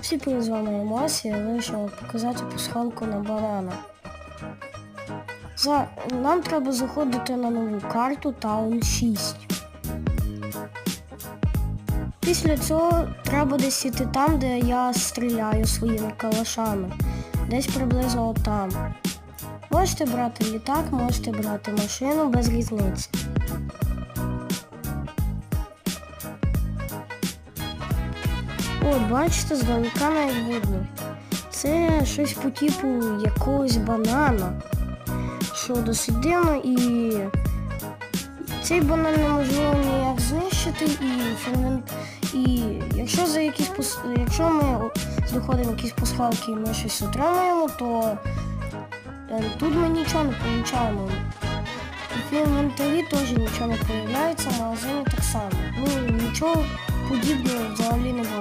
Всі привіт, з вами Мас, я вирішив показати пасхалку на банана. За... Нам треба заходити на нову карту Таун 6. Після цього треба десь іти там, де я стріляю своїми калашами. Десь приблизно там. Можете брати літак, можете брати машину без різниці. От, бачите, здалека навіть видно. Це щось по типу якогось банана. Що досить дивно і цей банан неможливо ніяк знищити і фермент. І якщо за якісь пос... якщо ми знаходимо якісь пасхалки і ми щось отримаємо, то е, тут ми нічого не получаємо. В інвентарі теж нічого не появляється, в магазині так само. Ну нічого подібного взагалі не що